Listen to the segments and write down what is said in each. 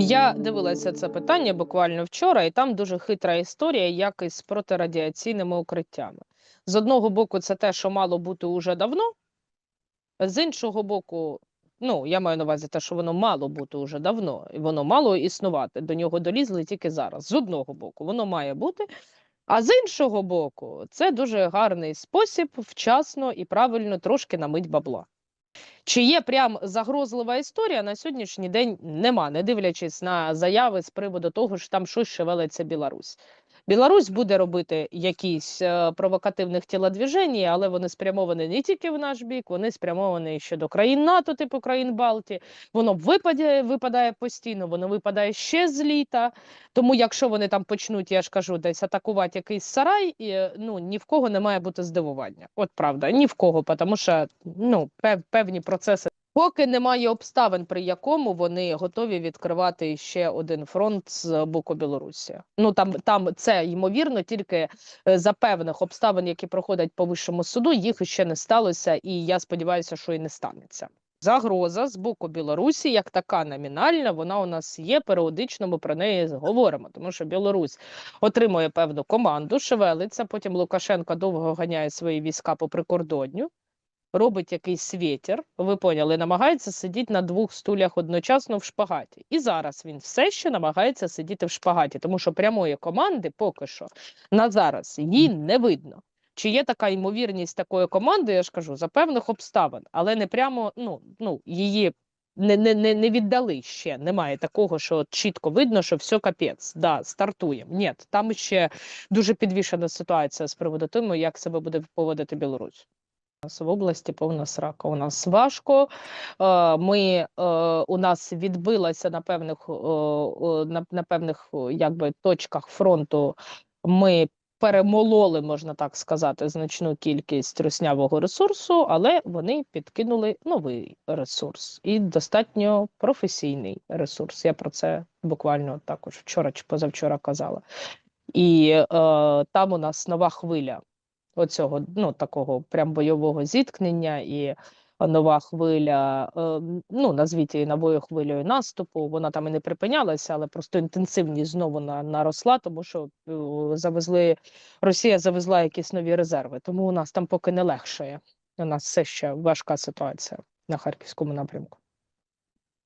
Я дивилася це питання буквально вчора, і там дуже хитра історія, як із протирадіаційними укриттями. З одного боку, це те, що мало бути уже давно, з іншого боку, ну я маю на увазі те, що воно мало бути уже давно, і воно мало існувати. До нього долізли тільки зараз. З одного боку, воно має бути. А з іншого боку, це дуже гарний спосіб вчасно і правильно трошки намить бабла. Чи є прям загрозлива історія на сьогоднішній день нема, не дивлячись на заяви з приводу того, що там щось шевелиться Білорусь. Білорусь буде робити якісь е, провокативних тілодвіжень, але вони спрямовані не тільки в наш бік, вони спрямовані ще до країн НАТО, типу країн Балтії. Воно випадає, випадає постійно, воно випадає ще з літа. Тому, якщо вони там почнуть, я ж кажу, десь атакувати якийсь сарай, і, е, ну ні в кого не має бути здивування. От правда, ні в кого, тому що ну пев, певні процеси. Поки немає обставин, при якому вони готові відкривати ще один фронт з боку Білорусі. Ну там там це ймовірно тільки е, за певних обставин, які проходять по вищому суду, їх ще не сталося, і я сподіваюся, що і не станеться. Загроза з боку Білорусі, як така номінальна, вона у нас є. Періодично ми про неї говоримо, тому що Білорусь отримує певну команду, шевелиться. Потім Лукашенко довго ганяє свої війська по прикордонню робить якийсь світер, ви поняли, намагається сидіти на двох стулях одночасно в шпагаті. І зараз він все ще намагається сидіти в шпагаті, тому що прямої команди поки що на зараз її не видно. Чи є така ймовірність такої команди, я ж кажу, за певних обставин, але не прямо ну, ну, її не, не, не, не віддали ще. Немає такого, що от чітко видно, що все капець. Да, стартуємо. Ні, там ще дуже підвішена ситуація з приводу того, як себе буде поводити Білорусь. Нас в області повна срака. У нас важко. Е, Ми е, у нас відбилася на певних е, на певних якби точках фронту. Ми перемололи, можна так сказати, значну кількість руснявого ресурсу, але вони підкинули новий ресурс і достатньо професійний ресурс. Я про це буквально також вчора чи позавчора казала. І е, там у нас нова хвиля оцього ну такого прям бойового зіткнення і нова хвиля, е, ну назвіть її новою хвилею наступу. Вона там і не припинялася, але просто інтенсивність знову наросла, тому що е, завезли Росія завезла якісь нові резерви. Тому у нас там поки не легшає. У нас все ще важка ситуація на харківському напрямку.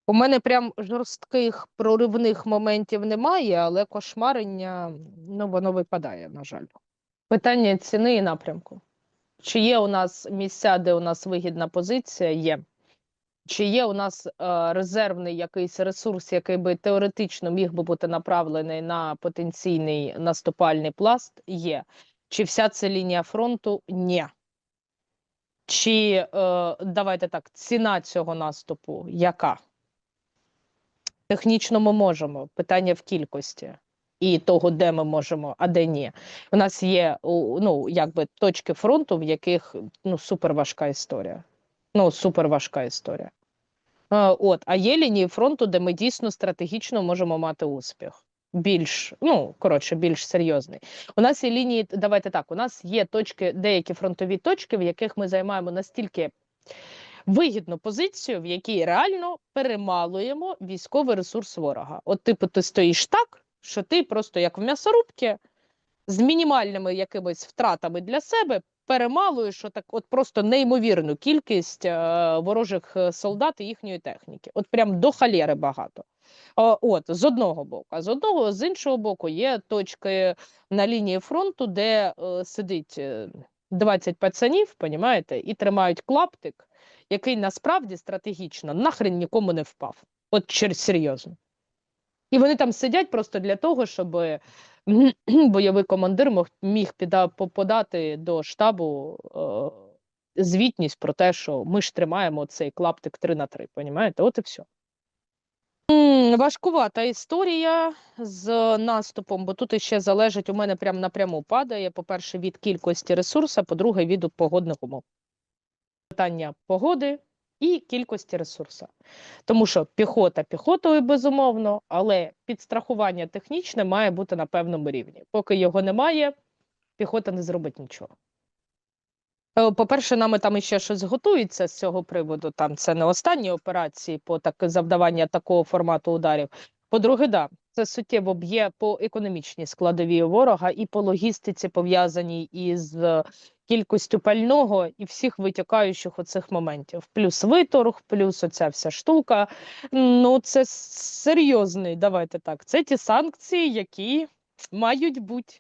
У мене прям жорстких проривних моментів немає, але кошмарення ну воно випадає, на жаль. Питання ціни і напрямку. Чи є у нас місця, де у нас вигідна позиція? Є. Чи є у нас е, резервний якийсь ресурс, який би теоретично міг би бути направлений на потенційний наступальний пласт? Є. Чи вся ця лінія фронту? Ні. Чи е, давайте так, ціна цього наступу яка? Технічно ми можемо. Питання в кількості і того, де ми можемо, а де ні. У нас є ну, якби точки фронту, в яких ну, супер важка історія. Ну, супер важка історія. От, а є лінії фронту, де ми дійсно стратегічно можемо мати успіх. Більш, ну, коротше, більш серйозний. У нас є лінії, давайте так, у нас є точки, деякі фронтові точки, в яких ми займаємо настільки вигідну позицію, в якій реально перемалуємо військовий ресурс ворога. От, типу, ти стоїш так, що ти просто як в м'ясорубці з мінімальними якимись втратами для себе перемалуєш отак, от просто неймовірну кількість е, ворожих е, солдат і їхньої техніки. От прям до халєри багато. О, от з одного боку, а з одного з іншого боку є точки на лінії фронту, де е, сидить е, 20 пацанів, понімаєте, і тримають клаптик, який насправді стратегічно нахрен нікому не впав. От серйозно. І вони там сидять просто для того, щоб бойовий командир міг подати до штабу е, звітність про те, що ми ж тримаємо цей клаптик 3 на 3, понімаєте? От і все. Важкувата історія з наступом, бо тут іще залежить, у мене прям напряму падає. По-перше, від кількості ресурсу, по-друге, від погодних умов. Питання погоди і кількості ресурсу. Тому що піхота піхотою, безумовно, але підстрахування технічне має бути на певному рівні. Поки його немає, піхота не зробить нічого. Е, По-перше, нами там іще щось готується з цього приводу. Там це не останні операції по так завдавання такого формату ударів. По-друге, да, це суттєво б'є по економічній складовій ворога і по логістиці, пов'язаній із кількістю пального і всіх витікаючих оцих моментів. Плюс виторг, плюс оця вся штука. Ну, це серйозний, давайте так. Це ті санкції, які мають бути.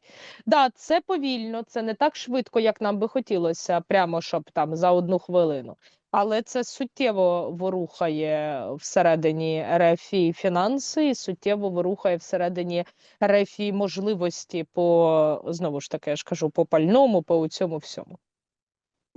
Да, це повільно, це не так швидко, як нам би хотілося, прямо щоб там за одну хвилину. Але це суттєво ворухає всередині РФІ фінанси, і суттєво ворухає всередині РФІ можливості по знову ж таки, я ж кажу, по пальному, по цьому всьому.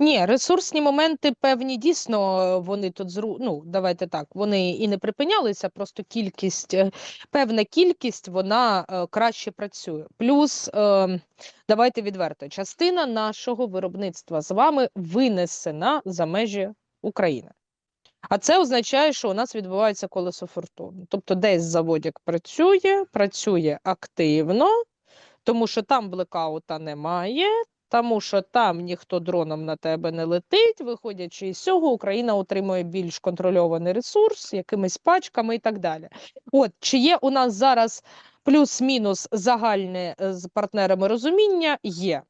Ні, ресурсні моменти певні дійсно е, вони тут зру... ну, давайте так, вони і не припинялися, просто кількість, е, певна кількість вона е, краще працює. Плюс, е, давайте відверто, частина нашого виробництва з вами винесена за межі України. А це означає, що у нас відбувається колесо фортуни. Тобто, десь заводик працює, працює активно, тому що там блекаута немає, тому що там ніхто дроном на тебе не летить. Виходячи із цього, Україна отримує більш контрольований ресурс, якимись пачками і так далі. От чи є у нас зараз плюс-мінус загальне е, з партнерами розуміння? Є.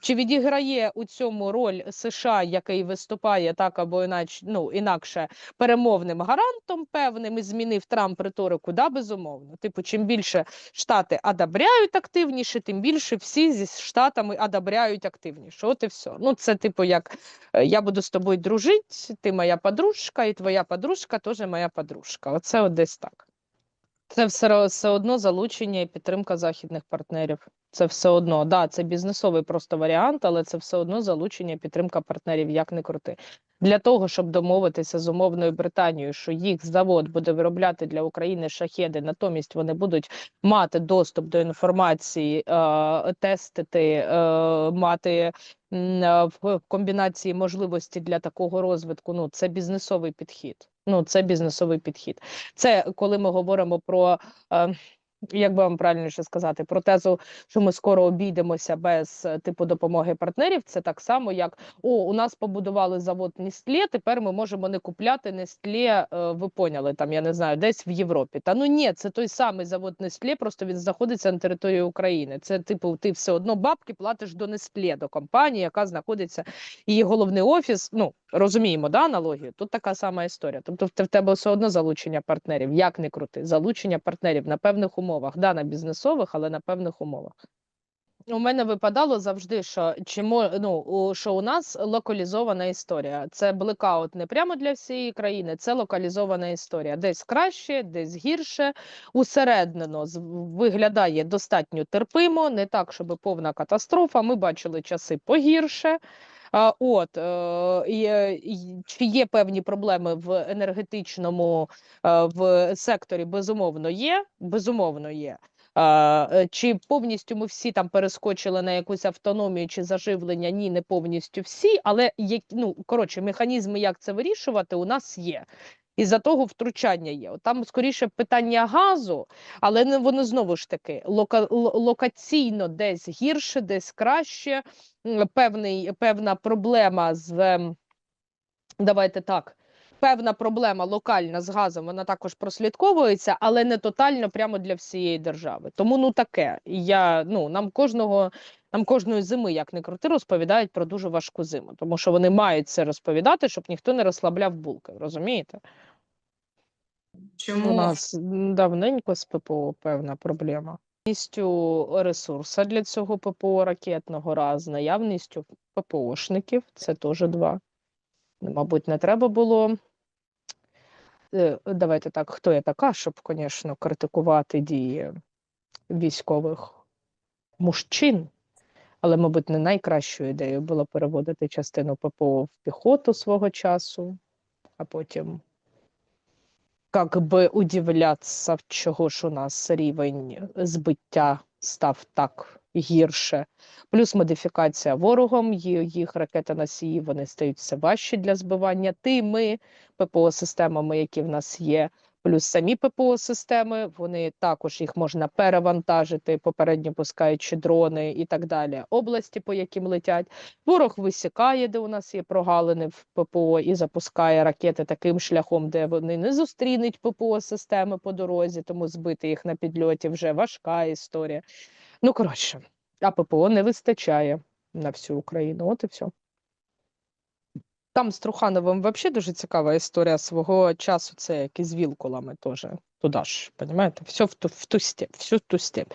Чи відіграє у цьому роль США, який виступає так або іначе, ну, інакше перемовним гарантом певним і змінив Трамп риторику? Да, безумовно. Типу, чим більше Штати адабряють активніше, тим більше всі зі Штатами адабряють активніше. От і все. Ну, це типу, як е, я буду з тобою дружити, ти моя подружка, і твоя подружка теж моя подружка. Оце от десь так. Це все, все одно залучення і підтримка західних партнерів. Це все одно, да, це бізнесовий просто варіант, але це все одно залучення підтримка партнерів, як не крути. Для того, щоб домовитися з умовною Британією, що їх завод буде виробляти для України шахеди, натомість вони будуть мати доступ до інформації, е, тестити, е, мати е, в комбінації можливості для такого розвитку. Ну, це бізнесовий підхід. Ну, це бізнесовий підхід. Це коли ми говоримо про. Е, як би вам правильніше сказати, про тезу, що ми скоро обійдемося без е, типу допомоги партнерів, це так само, як о, у нас побудували завод Нестле, тепер ми можемо не купляти Нестле, е, ви поняли, там я не знаю, десь в Європі. Та ну ні, це той самий завод Нестле, просто він знаходиться на території України. Це типу, ти все одно бабки платиш до Нестле, до компанії, яка знаходиться її головний офіс. Ну розуміємо, да, аналогію. Тут така сама історія. Тобто, в тебе все одно залучення партнерів, як не крути, залучення партнерів на певних умовах, да, на бізнесових, але на певних умовах. У мене випадало завжди, що чому ну що у нас локалізована історія. Це блекаут не прямо для всієї країни, це локалізована історія. Десь краще, десь гірше. Усереднено виглядає достатньо терпимо, не так, щоб повна катастрофа. Ми бачили часи погірше. От е, е, чи є певні проблеми в енергетичному е, в секторі? Безумовно, є. Безумовно, є. Чи повністю ми всі там перескочили на якусь автономію чи заживлення? Ні, не повністю всі, але є, ну, коротше, механізми, як це вирішувати, у нас є. І за того втручання є. Там скоріше питання газу, але не воно знову ж таки лока, локаційно десь гірше, десь краще. Певний, певна проблема з ем, давайте так. Певна проблема локальна з газом, вона також прослідковується, але не тотально прямо для всієї держави. Тому ну таке. Я ну нам кожного, нам кожної зими, як не крути, розповідають про дуже важку зиму, тому що вони мають це розповідати, щоб ніхто не розслабляв булки. Розумієте? У нас давненько з ППО певна проблема. Наявністю ресурсу для цього ППО ракетного раз, наявністю ППОшників, це теж два. Ну, Мабуть, не треба було. Е, Давайте так, хто я така, щоб, звісно, критикувати дії військових мужчин. Але, мабуть, не найкращою ідеєю було переводити частину ППО в піхоту свого часу, а потім как би удивлятися, чого ж у нас рівень збиття став так гірше. Плюс модифікація ворогом, їх ракети-носії, вони стають все важчі для збивання тими ППО-системами, які в нас є. Плюс самі ППО системи. Вони також їх можна перевантажити, попередньо пускаючи дрони і так далі. Області, по яким летять. Ворог висікає, де у нас є прогалини в ППО, і запускає ракети таким шляхом, де вони не зустрінуть ППО системи по дорозі, тому збити їх на підльоті вже важка історія. Ну коротше, а ППО не вистачає на всю Україну. От і все. Там з Трухановим взагалі дуже цікава історія свого часу. Це як із Вілкулами теж. Туди ж, розумієте? Все в ту, в ту степь, всю ту степь.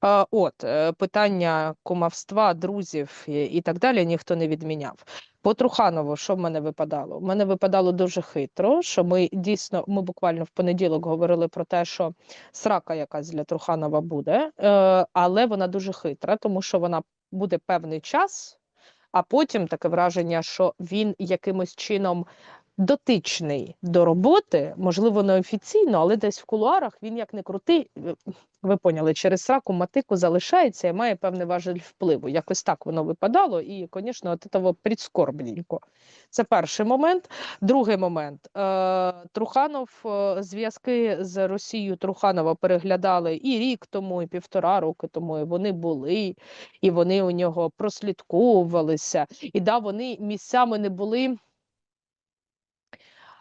А, от, е, питання кумовства, друзів і, і так далі ніхто не відміняв. По Труханову, що в мене випадало? У мене випадало дуже хитро, що ми дійсно, ми буквально в понеділок говорили про те, що срака якась для Труханова буде, е, але вона дуже хитра, тому що вона буде певний час, а потім таке враження, що він якимось чином дотичний до роботи, можливо, не офіційно, але десь в кулуарах він як не крутий, е, ви поняли, через сраку матику залишається і має певний важель впливу. Якось так воно випадало, і, звісно, от того прискорбненько. Це перший момент. Другий момент. Е, Труханов, е, зв'язки з Росією Труханова переглядали і рік тому, і півтора роки тому. І вони були, і вони у нього прослідковувалися. І да, вони місцями не були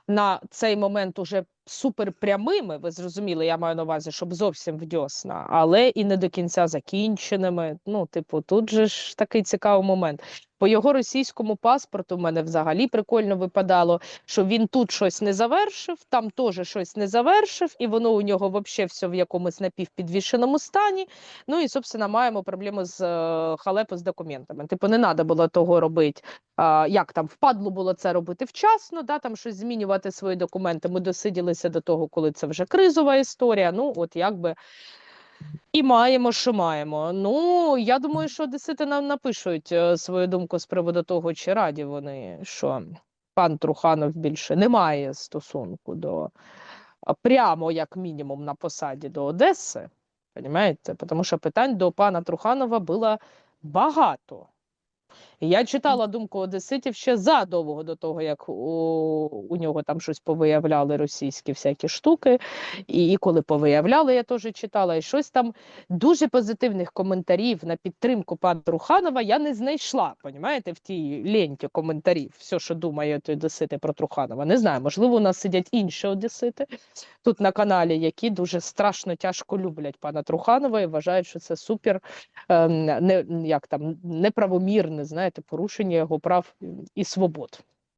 на цей момент уже суперпрямими, ви зрозуміли, я маю на увазі, щоб зовсім в дьосна, але і не до кінця закінченими. Ну, типу, тут же ж такий цікавий момент. По його російському паспорту в мене взагалі прикольно випадало, що він тут щось не завершив, там теж щось не завершив, і воно у нього взагалі все в якомусь напівпідвішеному стані. Ну і, собственно, маємо проблему з е, халепу з документами. Типу, не треба було того робити. А, як там впадло було це робити вчасно, да, там щось змінювати свої документи. Ми досиділися до того, коли це вже кризова історія. Ну, от якби. І маємо, що маємо. Ну, я думаю, що одесити нам напишуть е, свою думку з приводу того, чи раді вони, що пан Труханов більше не має стосунку до прямо, як мінімум, на посаді до Одеси. Понимаєте? Тому що питань до пана Труханова було багато. Я читала думку одеситів ще задовго до того, як у, у нього там щось повиявляли російські всякі штуки. І, і коли повиявляли, я теж читала, і щось там дуже позитивних коментарів на підтримку пана Труханова я не знайшла. Понімаєте, в тій ленті коментарів, все, що думають одесити про Труханова. Не знаю, можливо, у нас сидять інші одесити тут на каналі, які дуже страшно тяжко люблять пана Труханова і вважають, що це супер ем, не, як там, неправомірне, знаєте, порушення його прав і свобод.